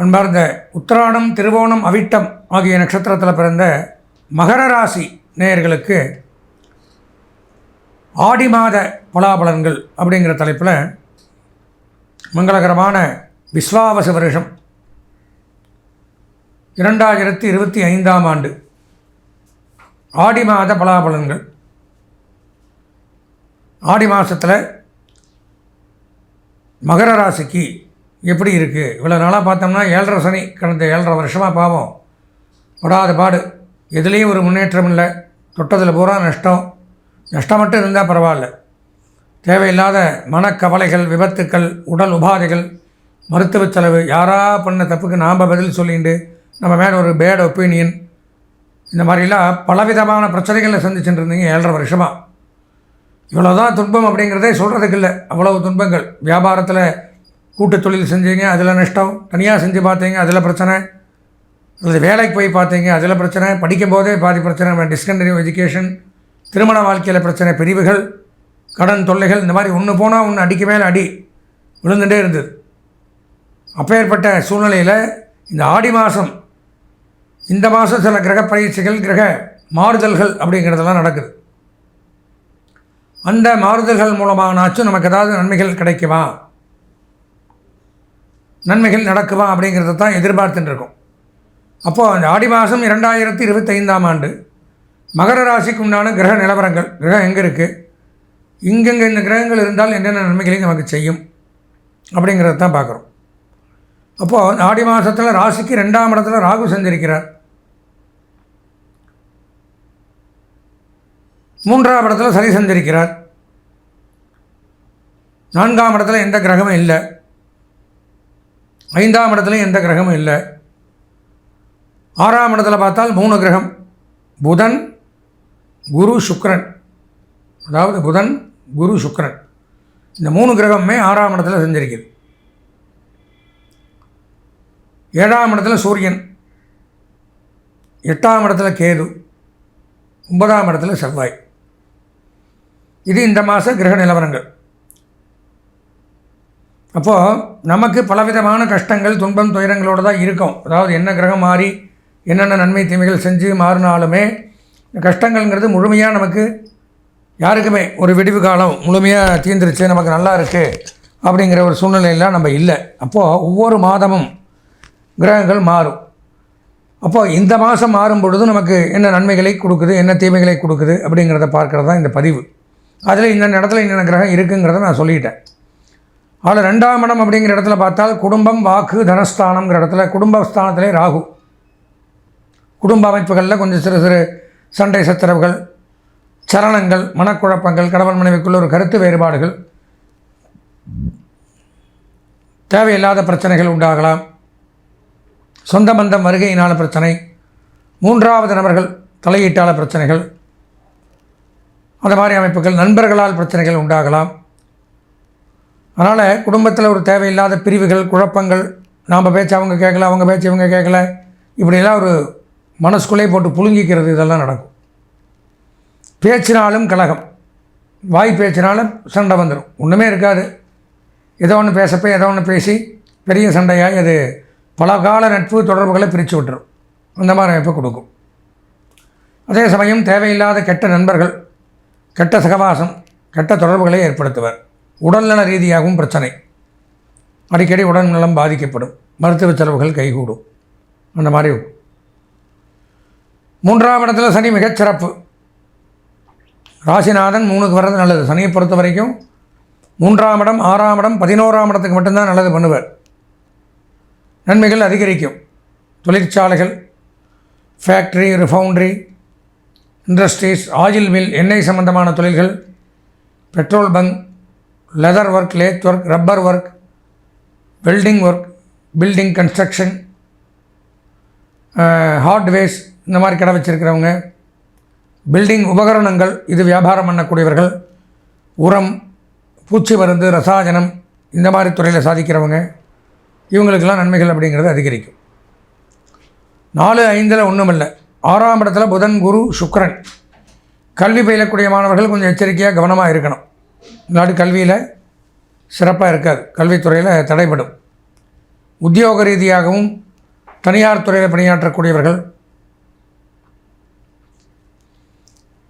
அன்பார்ந்த உத்திராடம் திருவோணம் அவிட்டம் ஆகிய நட்சத்திரத்தில் பிறந்த மகர ராசி நேயர்களுக்கு ஆடி மாத பலாபலன்கள் அப்படிங்கிற தலைப்பில் மங்களகரமான விஸ்வாவச வருஷம். இரண்டாயிரத்தி இருபத்தி ஐந்தாம் ஆண்டு. ஆடி மாத பலாபலன்கள். ஆடி மாதத்தில் மகர ராசிக்கு எப்படி இருக்குது இவ்வளோ நாளாக பார்த்தோம்னா ஏழரை சனி கடந்த ஏழரை வருஷமாக பாவம். படாத பாடு. எதுலேயும் ஒரு முன்னேற்றம் இல்லை. தொட்டதில் பூரா நஷ்டம். நஷ்டம் மட்டும் இருந்தால் பரவாயில்ல. தேவையில்லாத மனக்கவலைகள் விபத்துக்கள் உடல் உபாதைகள் மருத்துவ செலவு யாரா பண்ண தப்புக்கு நாம் பதில் சொல்லிட்டு நம்ம மேலே ஒரு பேட் ஒப்பீனியன் இந்த மாதிரிலாம் பலவிதமான பிரச்சனைகளை சந்திச்சுட்டு இருந்தீங்க ஏழரை வருஷமாக இவ்வளோதான் துன்பம் அப்படிங்கிறதே சொல்கிறதுக்கு இல்லை. அவ்வளவு துன்பங்கள். வியாபாரத்தில் கூட்டு தொழில் செஞ்சீங்க அதில் நஷ்டம். தனியாக செஞ்சு பார்த்தீங்க அதில் பிரச்சனை. அல்லது வேலைக்கு போய் பார்த்தீங்க அதில் பிரச்சனை. படிக்கும் போதே பாதி பிரச்சனை டிஸ்கண்டினியூ எஜுகேஷன் திருமண வாழ்க்கையில் பிரச்சனை பிரிவுகள் கடன் தொல்லைகள் இந்த மாதிரி ஒன்று போனால் ஒன்று அடிக்க மேலே அடி விழுந்துகிட்டே இருந்தது. அப்பேற்பட்ட சூழ்நிலையில் இந்த ஆடி மாதம் இந்த மாதம் சில கிரக பயிற்சிகள் கிரக மாறுதல்கள் அப்படிங்கிறதெல்லாம் நடக்குது. அந்த மாறுதல்கள் மூலமானாச்சும் நமக்கு ஏதாவது நன்மைகள் கிடைக்குமா? நன்மைகள் நடக்குமா அப்படிங்கிறத தான் எதிர்பார்த்துட்டு இருக்கோம் அப்போது அந்த ஆடி மாதம் இரண்டாயிரத்தி இருபத்தைந்தாம் ஆண்டு மகர ராசிக்கு உண்டான கிரக நிலவரங்கள் கிரகம் எங்கே இருக்குது இங்கெங்கே இந்த கிரகங்கள் இருந்தால் என்னென்ன நன்மைகளை நமக்கு செய்யும்? அப்படிங்கிறத தான் பார்க்குறோம். அப்போது ஆடி மாதத்தில் ராசிக்கு ரெண்டாம் இடத்துல ராகு செஞ்சிருக்கிறார். மூன்றாம் இடத்துல சரி செஞ்சிருக்கிறார். நான்காம் இடத்துல எந்த கிரகமும் இல்லை. ஐந்தாம் இடத்துலையும் எந்த கிரகமும் இல்லை. ஆறாம் இடத்துல பார்த்தால் மூணு கிரகம். புதன் குரு சுக்ரன் அதாவது புதன் குரு சுக்ரன் இந்த மூணு கிரகமுமே ஆறாம் இடத்துல செஞ்சிருக்குது. ஏழாம் இடத்துல சூரியன். எட்டாம் இடத்துல கேது. ஒன்பதாம் இடத்துல செவ்வாய். இது இந்த மாத கிரக நிலவரங்கள். அப்போது நமக்கு பலவிதமான கஷ்டங்கள் துன்பம் துயரங்களோடு தான் இருக்கும். அதாவது என்ன கிரகம் மாறி என்னென்ன நன்மை தீமைகள் செஞ்சு மாறினாலுமே கஷ்டங்கள்ங்கிறது முழுமையாக நமக்கு யாருக்குமே ஒரு விடிவு காலம் முழுமையாக தீர்ந்துருச்சு நமக்கு நல்லா இருக்குது அப்படிங்கிற ஒரு சூழ்நிலையெல்லாம் நம்ம இல்லை. அப்போது ஒவ்வொரு மாதமும் கிரகங்கள் மாறும். அப்போது இந்த மாதம் மாறும் பொழுது நமக்கு என்ன நன்மைகளை கொடுக்குது என்ன தீமைகளை கொடுக்குது அப்படிங்கிறத பார்க்குறது தான் இந்த பதிவு. அதில் இந்த இடத்துல என்னென்ன கிரகம் இருக்குங்கிறத நான் சொல்லிட்டேன். அதில் ரெண்டாம் இடம் அப்படிங்கிற இடத்துல பார்த்தால் குடும்பம் வாக்கு தனஸ்தானம்ங்கிற இடத்துல குடும்பஸ்தானத்திலே ராகு. குடும்ப அமைப்புகளில் கொஞ்சம் சிறு சிறு சண்டை சச்சரவுகள் சலனங்கள் மனக்குழப்பங்கள் கணவன் மனைவிக்குள்ள ஒரு கருத்து வேறுபாடுகள். தேவையில்லாத பிரச்சனைகள் உண்டாகலாம். சொந்த பந்தம் வருகையினால் பிரச்சனை. மூன்றாவது நபர்கள் தலையீட்டாள பிரச்சனைகள். அந்த மாதிரி அமைப்புகள் நண்பர்களால் பிரச்சனைகள் உண்டாகலாம். அதனால் குடும்பத்தில் ஒரு தேவையில்லாத பிரிவுகள் குழப்பங்கள் நாம் பேச்சு அவங்க கேட்கல அவங்க பேச்சு இவங்க கேட்கல இப்படியெல்லாம் ஒரு மனசுக்குள்ளே போட்டு புழுங்கிக்கிறது இதெல்லாம் நடக்கும். பேச்சினாலும் கலகம். வாய் பேச்சினாலும் சண்டை வந்துடும் ஒன்றுமே இருக்காது. ஏதோ ஒன்று பேசப்போ ஏதோ ஒன்று பேசி பெரிய சண்டையாகி அது பல கால நட்பு தொடர்புகளை பிரித்து விட்டுரும். அந்த மாதிரி அமைப்பை கொடுக்கும். அதே சமயம் தேவையில்லாத கெட்ட நண்பர்கள் கெட்ட சகவாசம் கெட்ட தொடர்புகளை ஏற்படுத்துவர். உடல்நல ரீதியாகவும் பிரச்சனை. அடிக்கடி உடல்நலம் பாதிக்கப்படும். மருத்துவ செலவுகள் கைகூடும். அந்த மாதிரி. மூன்றாம் இடத்துல சனி மிகச்சிறப்பு ராசிநாதன் மூணுக்கு வர்றது நல்லது. சனியை பொறுத்த வரைக்கும் மூன்றாம் இடம் ஆறாம் இடம் பதினோராம் இடத்துக்கு மட்டும்தான் நல்லது பண்ணுவார். நன்மைகள் அதிகரிக்கும். தொழிற்சாலைகள் ஃபேக்ட்ரி ரிஃபவுண்ட்ரி இண்டஸ்ட்ரீஸ் ஆயில் மில் எண்ணெய் சம்பந்தமான தொழில்கள் petrol bunk leather work lathe work rubber work welding work building construction hardwares இந்த மாதிரி கடை வச்சுருக்கிறவங்க பில்டிங் உபகரணங்கள் இது வியாபாரம் பண்ணக்கூடியவர்கள் உரம் பூச்சி மருந்து ரசாயனம் இந்த மாதிரி துறையில் சாதிக்கிறவங்க இவங்களுக்கெல்லாம் நன்மைகள் அப்படிங்கிறது அதிகரிக்கும். நாலு ஐந்தில் ஒன்றும் இல்லை ஆறாம் இடத்துல புதன் குரு சுக்கரன். கல்வி பயிலக்கூடிய மாணவர்கள் கொஞ்சம் எச்சரிக்கையாக கவனமாக இருக்கணும். நாடு கல்வியில் சிறப்பாக இருக்காது. கல்வித்துறையில் தடைபடும். உத்தியோக ரீதியாகவும் தனியார் துறையில் பணியாற்றக்கூடியவர்கள்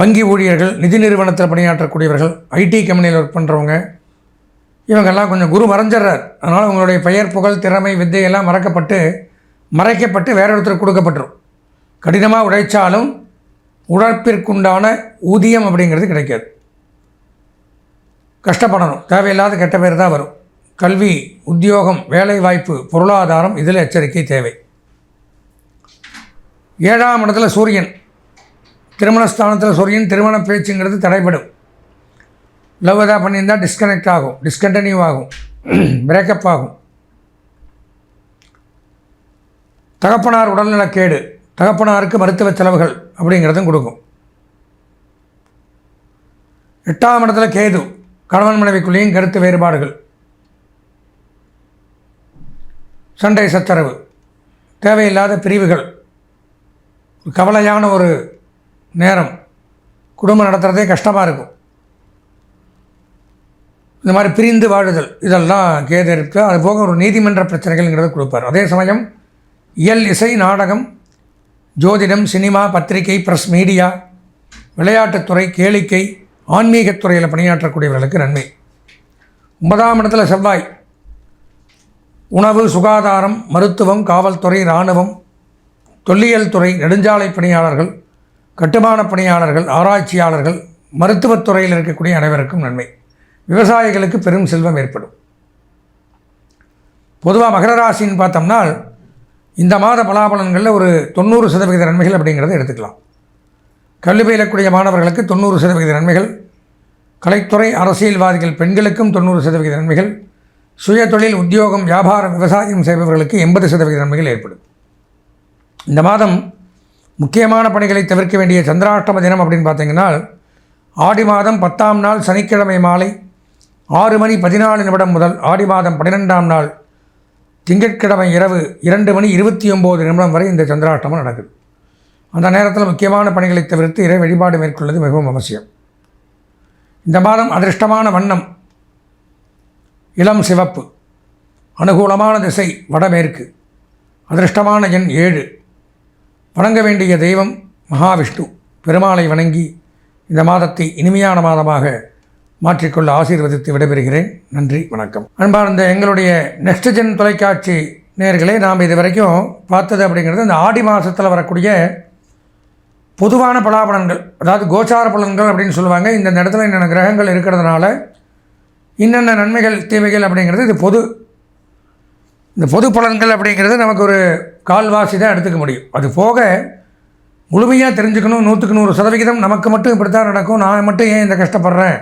வங்கி ஊழியர்கள் நிதி நிறுவனத்தில் பணியாற்றக்கூடியவர்கள் ஐடி கம்பெனியில் ஒர்க் பண்ணுறவங்க இவங்கெல்லாம் கொஞ்சம் குரு மறைஞ்சிடுறார். அதனால் உங்களுடைய பெயர் புகழ் திறமை வித்தை எல்லாம் மறக்கப்பட்டு மறைக்கப்பட்டு வேற ஒருத்தருக்கு கொடுக்கப்பட்டுரும். கடினமாக உழைச்சாலும் உழைப்பிற்குண்டான ஊதியம் அப்படிங்கிறது கிடைக்காது. கஷ்டப்படணும். தேவையில்லாத கெட்ட பேர் தான் வரும். கல்வி உத்தியோகம் வேலை வாய்ப்பு பொருளாதாரம் இதில் எச்சரிக்கை தேவை. ஏழாம் இடத்துல சூரியன். திருமணஸ்தானத்தில் சூரியன் திருமண பேச்சுங்கிறது தடைபடும். லவ் எதாவது பண்ணியிருந்தால் டிஸ்கனெக்ட் ஆகும் டிஸ்கண்டினியூ ஆகும் பிரேக்கப் ஆகும். தகப்பனார் உடல்நலக்கேடு தகப்பனாருக்கு மருத்துவ செலவுகள் அப்படிங்கிறதும் கொடுக்கும். எட்டாம் இடத்துல கேது. கணவன் மனைவிக்குள்ளேயும் கருத்து வேறுபாடுகள். சண்டை சச்சரவு தேவையில்லாத பிரிவுகள். கவலையான ஒரு நேரம். குடும்பம் நடத்துகிறதே கஷ்டமாக இருக்கும். இந்த மாதிரி பிரிந்து வாழுதல் இதெல்லாம் கேது அது போக ஒரு நீதிமன்ற பிரச்சனைகள்ங்கிறத கொடுப்பார். அதே சமயம் இயல் இசை நாடகம் ஜோதிடம் சினிமா பத்திரிகை ப்ரெஸ் மீடியா விளையாட்டுத்துறை கேளிக்கை ஆன்மீகத்துறையில் பணியாற்றக்கூடியவர்களுக்கு நன்மை. ஒன்பதாம் இடத்துல செவ்வாய். உணவு சுகாதாரம் மருத்துவம் காவல்துறை இராணுவம் தொல்லியல் துறை நெடுஞ்சாலை பணியாளர்கள் கட்டுமான பணியாளர்கள் ஆராய்ச்சியாளர்கள் மருத்துவத்துறையில் இருக்கக்கூடிய அனைவருக்கும் நன்மை. விவசாயிகளுக்கு பெரும் செல்வம் ஏற்படும். பொதுவாக மகர ராசின்னு பார்த்தோம்னா இந்த மாத பலாபலன்களில் ஒரு தொண்ணூறு சதவிகித நன்மைகள் அப்படிங்கிறத எடுத்துக்கலாம். கல்வி பயிலக்கூடிய மாணவர்களுக்கு தொண்ணூறு சதவிகித நன்மைகள். கலைத்துறை அரசியல்வாதிகள் பெண்களுக்கும் தொண்ணூறு சதவிகித நன்மைகள். சுய தொழில் உத்தியோகம் வியாபாரம் விவசாயம் செய்பவர்களுக்கு எண்பது சதவிகித நன்மைகள் ஏற்படும். இந்த மாதம் முக்கியமான பணிகளை தவிர்க்க வேண்டிய சந்திராஷ்டம தினம் அப்படின்னு பார்த்தீங்கன்னா ஆடி மாதம் பத்தாம் நாள் சனிக்கிழமை மாலை ஆறு மணி பதினாலு நிமிடம் முதல் ஆடி மாதம் பன்னிரெண்டாம் நாள் திங்கட்கிழமை இரவு இரண்டு மணி இருபத்தி ஒம்பது நிமிடம் வரை இந்த சந்திராஷ்டமம் நடக்குது. அந்த நேரத்தில் முக்கியமான பணிகளை தவிர்த்து இறை வழிபாடு மேற்கொள்வது மிகவும் அவசியம். இந்த மாதம் அதிர்ஷ்டமான வண்ணம் இளம் சிவப்பு அனுகூலமான திசை வடமேற்கு அதிர்ஷ்டமான எண் ஏழு. வணங்க வேண்டிய தெய்வம் மகாவிஷ்ணு. பெருமாளை வணங்கி இந்த மாதத்தை இனிமையான மாதமாக மாற்றிக்கொள்ள ஆசீர்வதித்து விடைபெறுகிறேன். நன்றி வணக்கம். அன்பார்ந்த எங்களுடைய நெக்ஸ்ட் ஜென் தொலைக்காட்சி நேர்களே நாம் இது வரைக்கும் பார்த்தது அப்படிங்கிறது இந்த ஆடி மாதத்தில் வரக்கூடிய பொதுவான பலாபலன்கள் அதாவது கோச்சார பலன்கள் அப்படின்னு சொல்லுவாங்க. இந்த இடத்துல என்னென்ன கிரகங்கள் இருக்கிறதுனால இன்னென்ன நன்மைகள் தீமைகள் அப்படிங்கிறது இது பொது இந்த பொது பலன்கள் அப்படிங்கிறது நமக்கு ஒரு கால்வாசி தான் எடுத்துக்க முடியும். அது போக முழுமையாக தெரிஞ்சுக்கணும். நூற்றுக்கு நூறு சதவிகிதம் நமக்கு மட்டும் இப்படி தான் நடக்கும். நான் மட்டும் ஏன் இந்த கஷ்டப்படுறேன்?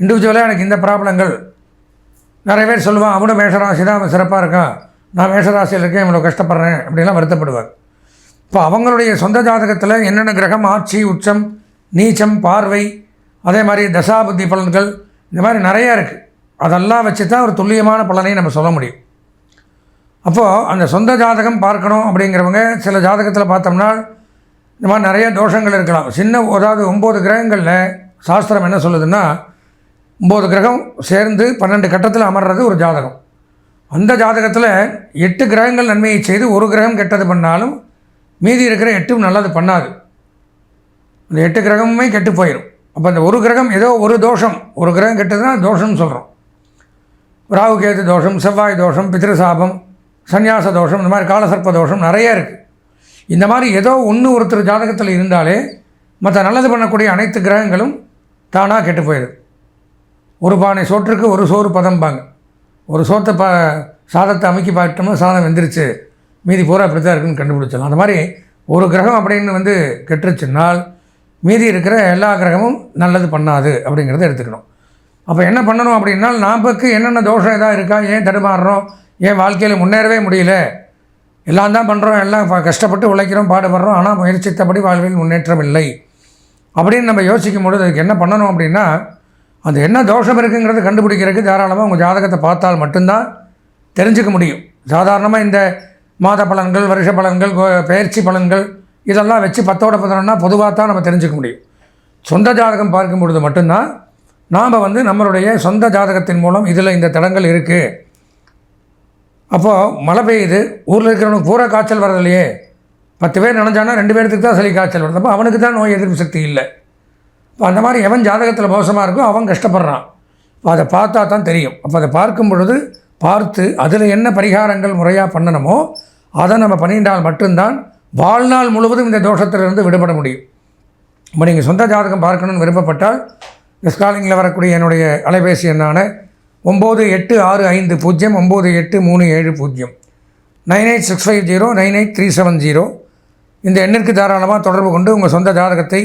இண்டிவிஜுவலாக எனக்கு இந்த ப்ராப்ளங்கள் நிறைய பேர் சொல்லுவான் அவனும் மேஷராசி தான் அவன் சிறப்பாக இருக்கான். நான் மேஷராசியில் இருக்கேன் இவ்வளோ கஷ்டப்படுறேன் அப்படிலாம் வருத்தப்படுவார் இப்போ அவங்களுடைய சொந்த ஜாதகத்தில் என்னென்ன கிரகம் ஆட்சி உச்சம் நீச்சம் பார்வை அதே மாதிரி தசாபுத்தி பலன்கள் இந்த மாதிரி நிறையா இருக்குது அதெல்லாம் வச்சு தான் ஒரு துல்லியமான பலனை நம்ம சொல்ல முடியும். அப்போது அந்த சொந்த ஜாதகம் பார்க்கணும் அப்படிங்கிறவங்க சில ஜாதகத்தில் பார்த்தோம்னா இந்த மாதிரி நிறைய தோஷங்கள் இருக்கலாம். சின்ன அதாவது ஒம்பது கிரகங்களில் சாஸ்திரம் என்ன சொல்லுதுன்னா ஒம்பது கிரகம் சேர்ந்து பன்னெண்டு கட்டத்தில் அமர்றது ஒரு ஜாதகம். அந்த ஜாதகத்தில் எட்டு கிரகங்கள் நன்மையை செய்து ஒரு கிரகம் கெட்டது பண்ணாலும் மீதி இருக்கிற எட்டும் நல்லது பண்ணாது. அந்த எட்டு கிரகமுமே கெட்டு போயிடும் அப்போ அந்த ஒரு கிரகம் ஏதோ ஒரு தோஷம். ஒரு கிரகம் கெட்டதுன்னா தோஷம்னு சொல்கிறோம் ராகு கேது தோஷம் செவ்வாய் தோஷம் பித்ருசாபம் சந்நியாச தோஷம் இந்த மாதிரி காலசர்ப்ப தோஷம் நிறைய இருக்குது இந்த மாதிரி ஏதோ ஒன்று ஒருத்தர் ஜாதகத்தில் இருந்தாலே மற்ற நல்லது பண்ணக்கூடிய அனைத்து கிரகங்களும் தானாக கெட்டு போயிடுது ஒரு பானை சோற்றுக்கு ஒரு சோறு பதம்பாங்க. ஒரு சோத்தை ப சாதத்தை அமைக்கி பார்த்தோம்னா சாதம் வெந்துருச்சு. மீதி பூரா இப்படி தான் இருக்குன்னு கண்டுபிடிச்சிடலாம். அந்த மாதிரி ஒரு கிரகம் அப்படின்னு வந்து கெட்டுருச்சுன்னால் மீதி இருக்கிற எல்லா கிரகமும் நல்லது பண்ணாது அப்படிங்கிறத எடுத்துக்கணும். அப்போ என்ன பண்ணணும் அப்படின்னா நமக்கு என்னென்ன தோஷம் எதாவது இருக்கா ஏன் தடுமாறுறோம் ஏன் வாழ்க்கையில் முன்னேறவே முடியல? எல்லாம் தான் பண்ணுறோம் எல்லாம் கஷ்டப்பட்டு உழைக்கிறோம் பாடுபடுறோம் ஆனால் முயற்சித்தபடி வாழ்வில் முன்னேற்றம் இல்லை. அப்படின்னு நம்ம யோசிக்கும் பொழுது அதுக்கு என்ன பண்ணணும் அப்படின்னா அது என்ன தோஷம் இருக்குங்கிறத கண்டுபிடிக்கிறதுக்கு தாராளமாக உங்கள் ஜாதகத்தை பார்த்தால் மட்டும்தான் தெரிஞ்சுக்க முடியும். சாதாரணமாக இந்த மாத பலன்கள் வருஷ பலன்கள் கோ- பெயர்ச்சி பலன்கள் இதெல்லாம் வச்சு பத்தோட பதினொன்னா பொதுவாக தான் நம்ம தெரிஞ்சுக்க முடியும். சொந்த ஜாதகம் பார்க்கும் பொழுது மட்டும்தான் நாம் வந்து நம்மளுடைய சொந்த ஜாதகத்தின் மூலம் இதில் இந்த தடங்கள் இருக்குது அப்போது மழை பெய்யுது ஊரில் இருக்கிறவனுக்கு பூரா காய்ச்சல் வரதில்லையே பத்து பேர் நினைஞ்சானா ரெண்டு பேர்த்துக்கு தான் சளி காய்ச்சல் வருது. அப்போ அவனுக்கு தான் நோய் எதிர்ப்பு சக்தி இல்லை. இப்போ அந்த மாதிரி எவன் ஜாதகத்தில் மோசமாக இருக்கோ அவன் கஷ்டப்படுறான். இப்போ அதை பார்த்தா தான் தெரியும். அப்போ அதை பார்க்கும் பொழுது பார்த்து அதில் என்ன பரிகாரங்கள் முறையாக பண்ணணுமோ அதை நம்ம பண்ணிட்டால் மட்டும்தான் வாழ்நாள் முழுவதும் இந்த தோஷத்திலிருந்து விடுபட முடியும். இப்போ நீங்கள் சொந்த ஜாதகம் பார்க்கணும்னு விருப்பப்பட்டால் இந்த ஸ்காலிங்கில் வரக்கூடிய என்னுடைய அலைபேசி எண்ணான ஒம்பது எட்டு ஆறு ஐந்து பூஜ்ஜியம் ஒம்பது எட்டு மூணு ஏழு பூஜ்ஜியம். Nine eight six five zero nine eight three seven zero. இந்த எண்ணிற்கு தாராளமாக தொடர்பு கொண்டு உங்கள் சொந்த ஜாதகத்தை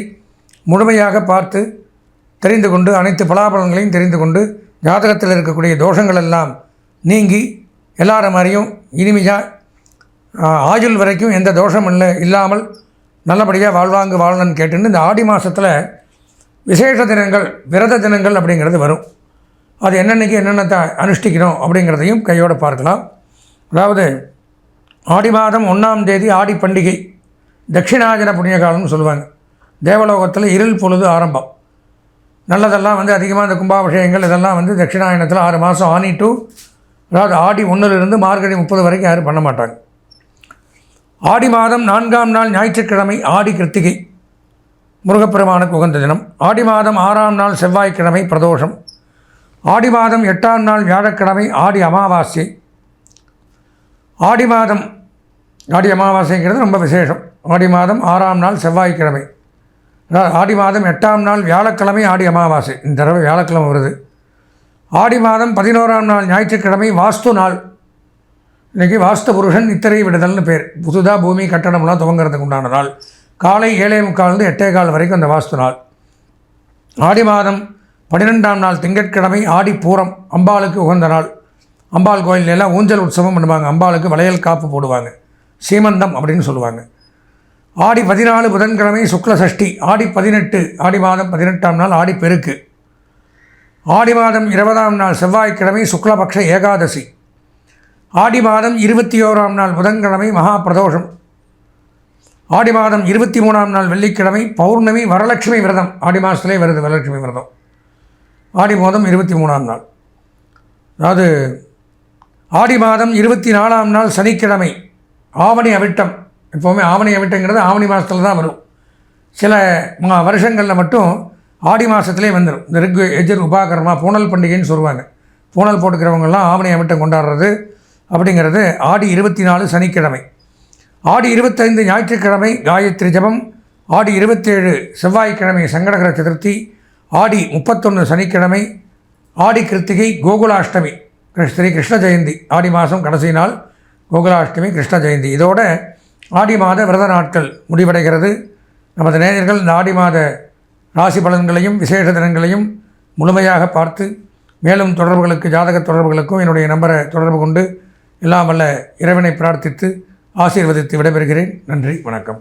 முழுமையாக பார்த்து தெரிந்து கொண்டு அனைத்து பலாபலன்களையும் தெரிந்து கொண்டு ஜாதகத்தில் இருக்கக்கூடிய தோஷங்கள் எல்லாம் நீங்கி எல்லார மாதிரியும் இனிமையாக ஆயுள் வரைக்கும் எந்த தோஷம் இல்லை இல்லாமல் நல்லபடியாக வாழ்வாங்கு வாழணும்னு கேட்டுன்னு இந்த ஆடி மாதத்தில் விசேஷ தினங்கள் விரத தினங்கள் அப்படிங்கிறது வரும். அது என்னென்னைக்கு என்னென்னத்தை அனுஷ்டிக்கணும் அப்படிங்கிறதையும் கையோடு பார்க்கலாம். அதாவது ஆடி மாதம் ஒன்றாம் தேதி ஆடி பண்டிகை தட்சிணாஜன புண்ணிய காலம்னு சொல்லுவாங்க. தேவலோகத்தில் இருள் பொழுது ஆரம்பம். நல்லதெல்லாம் வந்து அதிகமாக இந்த கும்பாபிஷேகங்கள் இதெல்லாம் வந்து தட்சிணாயனத்தில் ஆறு மாதம் ஆனி டு அதாவது ஆடி ஒன்றிலிருந்து மார்கழி முப்பது வரைக்கும் யாரும் பண்ண மாட்டாங்க. ஆடி மாதம் நான்காம் நாள் ஞாயிற்றுக்கிழமை ஆடி கிருத்திகை முருகப்பெருமானுக்கு உகந்த தினம். ஆடி மாதம் ஆறாம் நாள் செவ்வாய்க்கிழமை பிரதோஷம். ஆடி மாதம் எட்டாம் நாள் வியாழக்கிழமை ஆடி அமாவாசை. ஆடி மாதம் ஆடி அமாவாசைங்கிறது ரொம்ப விசேஷம். ஆடி மாதம் ஆறாம் நாள் செவ்வாய்க்கிழமை. அதாவது ஆடி மாதம் எட்டாம் நாள் வியாழக்கிழமை ஆடி அமாவாசை. இந்த தடவை வியாழக்கிழமை வருது. ஆடி மாதம் பதினோராம் நாள் ஞாயிற்றுக்கிழமை வாஸ்து நாள். இன்றைக்கி வாஸ்து புருஷன் நித்திரை விடுதல்னு பேர். புதுதாக பூமி கட்டடம்லாம் துவங்குறதுக்கு உண்டான நாள். காலை ஏழே முக்கால்ந்து எட்டே கால் வரைக்கும் அந்த வாஸ்து நாள். ஆடி மாதம் பன்னிரெண்டாம் நாள் திங்கட்கிழமை ஆடி பூரம் அம்பாளுக்கு உகந்த நாள். அம்பாள் கோயில்ல எல்லாம் ஊஞ்சல் உற்சவம் பண்ணுவாங்க. அம்பாளுக்கு வளையல் காப்பு போடுவாங்க. சீமந்தம் அப்படின்னு சொல்லுவாங்க. ஆடி பதினாலு புதன்கிழமை சுக்ல சஷ்டி ஆடி பதினெட்டு ஆடி மாதம் பதினெட்டாம் நாள் ஆடி பெருக்கு. ஆடி மாதம் இருபதாம் நாள் செவ்வாய்க்கிழமை சுக்லபக்ஷ ஏகாதசி. ஆடி மாதம் இருபத்தி ஓராம் நாள் புதன்கிழமை மகா பிரதோஷம் ஆடி மாதம் இருபத்தி மூணாம் நாள் வெள்ளிக்கிழமை பௌர்ணமி வரலட்சுமி விரதம். ஆடி மாதத்துலேயே வருது வரலட்சுமி விரதம். ஆடி மாதம் இருபத்தி மூணாம் நாள். அதாவது ஆடி மாதம் இருபத்தி நாலாம் நாள் சனிக்கிழமை ஆவணி அவிட்டம். எப்போவுமே ஆவணி அவிட்டங்கிறது ஆவணி மாதத்தில் தான் வரும். சில வருஷங்களில் மட்டும் ஆடி மாதத்துலேயே வந்துடும் இந்த ரிக் எஜர் உபாகரமாக பூனல் பண்டிகைன்னு சொல்லுவாங்க. பூனல் போட்டுக்கிறவங்கெல்லாம் ஆவணி அமிட்டம் கொண்டாடுறது அப்படிங்கிறது ஆடி இருபத்தி நாலு சனிக்கிழமை. ஆடி இருபத்தைந்து ஞாயிற்றுக்கிழமை காயத்ரி ஜபம் ஆடி இருபத்தேழு செவ்வாய்க்கிழமை சங்கடகர சதுர்த்தி ஆடி முப்பத்தொன்று சனிக்கிழமை ஆடி கிருத்திகை கோகுலாஷ்டமி கிருஷ்ண- ஸ்ரீ கிருஷ்ண ஜெயந்தி. ஆடி மாதம் கடைசி நாள் கோகுலாஷ்டமி கிருஷ்ண ஜெயந்தி. இதோட ஆடி மாத விரத நாட்கள் முடிவடைகிறது. நமது நேயர்கள் இந்த ஆடி மாத ராசி பலன்களையும் விசேஷ தினங்களையும் முழுமையாக பார்த்து மேலும் தொடர்புகளுக்கு ஜாதக தொடர்புகளுக்கும் என்னுடைய நம்பரை தொடர்பு கொண்டு எல்லாம் வல்ல இறைவனை பிரார்த்தித்து ஆசீர்வதித்து விடைபெறுகிறேன். நன்றி வணக்கம்.